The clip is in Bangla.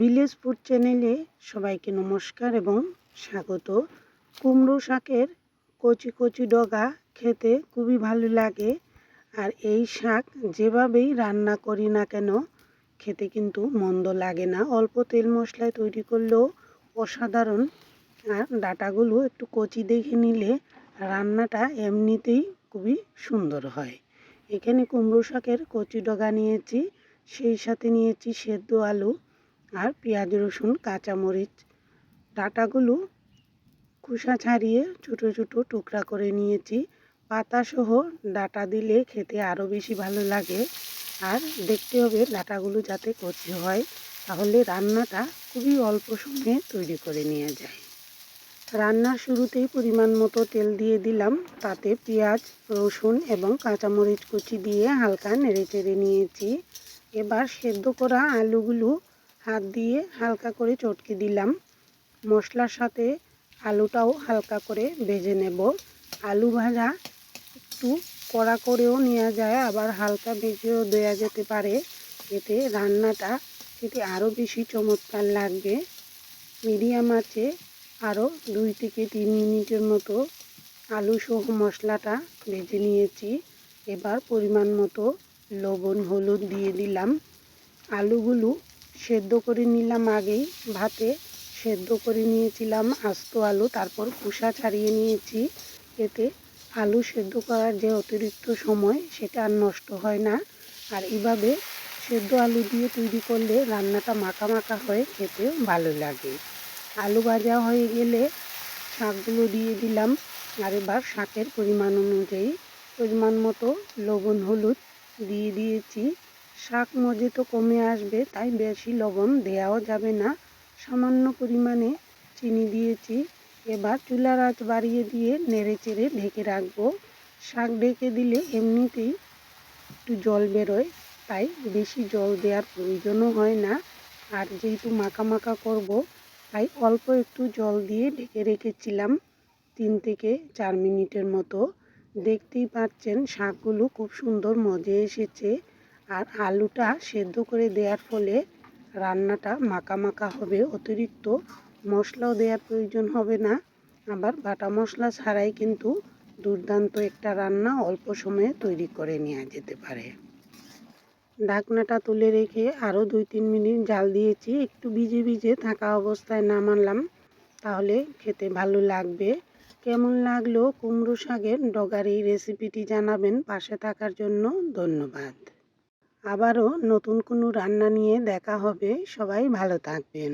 ভিলেজ ফুড চ্যানেলে সবাইকে নমস্কার এবং স্বাগত। কুমড়ো শাকের কচি কচি ডগা খেতে খুবই ভালো লাগে আর এই শাক যেভাবেই রান্না করি না কেন, খেতে কিন্তু মন্দ লাগে না। অল্প তেল মশলায় তৈরি করলেও অসাধারণ। আর ডাটাগুলো একটু কচি দেখে নিলে রান্নাটা এমনিতেই খুবই সুন্দর হয়। এখানে কুমড়ো শাকের কচি ডগা নিয়েছি, সেই সাথে নিয়েছি সেদ্ধ আলু। আর পেঁয়াজ, রসুন, কাঁচামরিচ ডাটাগুলো খোসা ছাড়িয়ে ছোটো ছোটো টুকরা করে নিয়েছি। পাতাসহ ডাটা দিলে খেতে আরও বেশি ভালো লাগে। আর দেখতে হবে ডাটাগুলো যাতে কচি হয়, তাহলে রান্নাটা খুবই অল্প সময়ে তৈরি করে নিয়ে যায়। রান্নার শুরুতেই পরিমাণ মতো তেল দিয়ে দিলাম। তাতে পেঁয়াজ, রসুন এবং কাঁচামরিচ কুচি দিয়ে হালকা নেড়ে চেড়ে নিয়েছি। এবার সেদ্ধ করা আলুগুলো হাত দিয়ে হালকা করে চটকে দিলাম। মশলার সাথে আলুটাও হালকা করে ভেজে নেব। আলু ভাজা একটু কড়া করেও নেওয়া যায়, আবার হালকা ভেজেও দেওয়া যেতে পারে। এতে রান্নাটা খেতে আরও বেশি চমৎকার লাগবে। মিডিয়াম আছে আরও দুই থেকে তিন মিনিটের মতো আলু সহ মশলাটা ভেজে নিয়েছি। এবার পরিমাণ মতো লবণ, হলুদ দিয়ে দিলাম। আলুগুলো সেদ্ধ করে নিলাম আগেই ভাতে। সেদ্ধ করে নিয়েছিলাম আস্ত আলু, তারপর কুসা ছাড়িয়ে নিয়েছি এতে। আলু সেদ্ধ করার যে অতিরিক্ত সময়, সেটা আর নষ্ট হয় না। আর এভাবে সেদ্ধ আলু দিয়ে তৈরি করলে রান্নাটা মাখা মাখা হয়ে, খেতেও ভালো লাগে। আলু ভাজা হয়ে গেলে শাকগুলো দিয়ে দিলাম। আর এবার শাকের পরিমাণ অনুযায়ী, পরিমাণ মতো লবণ, হলুদ দিয়ে দিয়েছি। শাক মজে তো কমে আসবে, তাই বেশি লবণ দেওয়াও যাবে না। সামান্য পরিমাণে চিনি দিয়েছি, এবার চুলার আঁচ বাড়িয়ে দিয়ে নেড়ে চেড়ে ঢেকে রাখব। শাক ঢেকে দিলে এমনিতেই একটু জল বেরোয়, তাই বেশি জল দেওয়ার প্রয়োজনও হয় না। আর যেহেতু মাখা মাখা করব, তাই অল্প একটু জল দিয়ে ঢেকে রেখেছিলাম তিন থেকে চার মিনিটের মতো। দেখতেই পাচ্ছেন, শাকগুলো খুব সুন্দর মজে এসেছে। আর আলুটা সেদ্ধ করে দেওয়ার ফলে রান্নাটা মাখা মাখা হবে, অতিরিক্ত মশলাও দেওয়ার প্রয়োজন হবে না। আবার বাটা মশলা ছাড়াই কিন্তু দুর্দান্ত একটা রান্না অল্প সময়ে তৈরি করে নেওয়া যেতে পারে। ঢাকনাটা তুলে রেখে আরও দুই তিন মিনিট জাল দিয়েছি, একটু ভিজে ভিজে থাকা অবস্থায় নামালাম, তাহলে খেতে ভালো লাগবে। কেমন লাগল কুমড়ো শাকের ডগার এই রেসিপিটি জানাবেন পাশে থাকার জন্য ধন্যবাদ। আবারও নতুন কোনো রান্না নিয়ে দেখা হবে। সবাই ভালো থাকবেন।